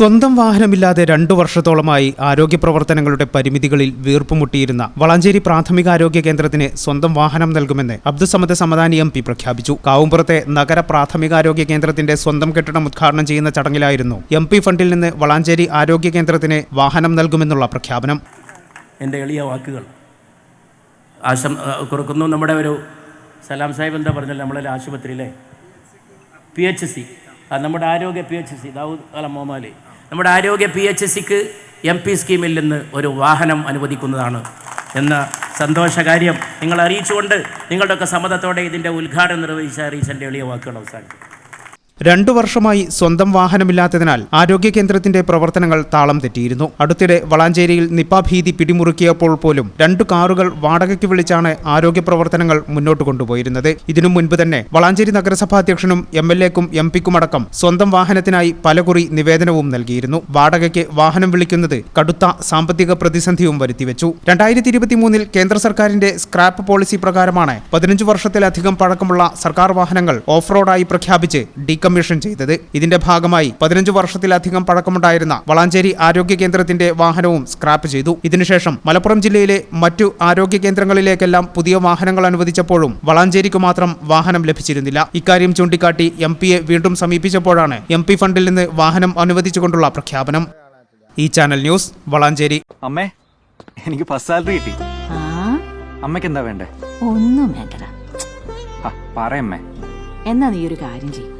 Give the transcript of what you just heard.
സ്വന്തം വാഹനമില്ലാതെ രണ്ടു വർഷത്തോളമായി ആരോഗ്യ പ്രവർത്തനങ്ങളുടെ പരിമിതികളിൽ വീർപ്പുമുട്ടിയിരുന്ന വളാഞ്ചേരി പ്രാഥമികാരോഗ്യ കേന്ദ്രത്തിന് സ്വന്തം വാഹനം നൽകുമെന്ന് അബ്ദുസമദ് സമദാനി എം പി പ്രഖ്യാപിച്ചു. കാവുംപുറത്തെ നഗര പ്രാഥമികാരോഗ്യ കേന്ദ്രത്തിന്റെ സ്വന്തം കെട്ടിടം ഉദ്ഘാടനം ചെയ്യുന്ന ചടങ്ങിലായിരുന്നു എം പി ഫണ്ടിൽ നിന്ന് വളാഞ്ചേരി ആരോഗ്യ കേന്ദ്രത്തിന് വാഹനം നൽകുമെന്നുള്ള പ്രഖ്യാപനം. എന്റെ എളിയ വാക്കുകൾ. ആശം ആ, നമ്മുടെ ഒരു സലാം സാഹിബ് എന്താ പറഞ്ഞാൽ നമ്മളെ ആശുപത്രിയിലെ പി എച്ച് സി നമ്മുടെ ആരോഗ്യ പി എച്ച് സി ദാവൂദ് അല മോമാലി. നമ്മുടെ ആരോഗ്യ പി എച്ച് സിക്ക് എം പി സ്കീമിൽ നിന്ന് ഒരു വാഹനം അനുവദിക്കുന്നതാണ്. എന്ന സന്തോഷകാര്യം നിങ്ങൾ അറിയിച്ചുകൊണ്ട് നിങ്ങളുടെയൊക്കെ സമ്മതത്തോടെ ഇതിന്റെ ഉദ്ഘാടനം നിർവഹിച്ച അറിയിച്ച എന്റെ എളിയ വാക്കുകൾ അവസാനിക്കും രണ്ടു വർഷമായി സ്വന്തം വാഹനമില്ലാത്തതിനാൽ ആരോഗ്യ കേന്ദ്രത്തിന്റെ പ്രവർത്തനങ്ങൾ താളം തെറ്റിയിരുന്നു. അടുത്തിടെ വളാഞ്ചേരിയിൽ നിപ ഭീതി പിടിമുറുക്കിയപ്പോൾ പോലും രണ്ടു കാറുകൾ വാടകയ്ക്ക് വിളിച്ചാണ് ആരോഗ്യ പ്രവർത്തനങ്ങൾ മുന്നോട്ട് കൊണ്ടുപോയിരുന്നത്. ഇതിനു മുൻപ് തന്നെ വളാഞ്ചേരി നഗരസഭാ അധ്യക്ഷനും എം എൽ എക്കും എം പിക്കുമടക്കം സ്വന്തം വാഹനത്തിനായി പലകുറി നിവേദനവും നൽകിയിരുന്നു. വാടകയ്ക്ക് വാഹനം വിളിക്കുന്നത് കടുത്ത സാമ്പത്തിക പ്രതിസന്ധിയും വരുത്തിവെച്ചു. രണ്ടായിരത്തി ഇരുപത്തിമൂന്നിൽ കേന്ദ്ര സർക്കാരിന്റെ സ്ക്രാപ്പ് പോളിസി പ്രകാരമാണ് പതിനഞ്ച് വർഷത്തിലധികം പഴക്കമുള്ള സർക്കാർ വാഹനങ്ങൾ ഓഫ് റോഡായി പ്രഖ്യാപിച്ച് ഡീകമ്മീഷൻ ചെയ്തത്. ഇതിന്റെ ഭാഗമായി പതിനഞ്ച് വർഷത്തിലധികം പഴക്കമുണ്ടായിരുന്ന വളാഞ്ചേരി ആരോഗ്യ കേന്ദ്രത്തിന്റെ വാഹനവും സ്ക്രാപ്പ് ചെയ്തു. ഇതിനുശേഷം മലപ്പുറം ജില്ലയിലെ മറ്റു ആരോഗ്യ കേന്ദ്രങ്ങളിലേക്കെല്ലാം പുതിയ വാഹനങ്ങൾ അനുവദിച്ചപ്പോഴും വളാഞ്ചേരിക്ക് മാത്രം വാഹനം ലഭിച്ചിരുന്നില്ല. ഇക്കാര്യം ചൂണ്ടിക്കാട്ടി എം പിയെ വീണ്ടും സമീപിച്ചപ്പോഴാണ് എം പി ഫണ്ടിൽ നിന്ന് വാഹനം അനുവദിച്ചുകൊണ്ടുള്ള പ്രഖ്യാപനം. ഈ ചാനൽ ന്യൂസ് വളാഞ്ചേരി. അമ്മേ എനിക്ക് ഫസ്റ്റ് സാലറി കിട്ടി. ആ? അമ്മയ്ക്ക് എന്താ വേണ്ടേ? ഒന്നും വേണ്ടടാ. പറയമ്മേ എന്നാ നീ ഒരു കാര്യം ചെയ്യും.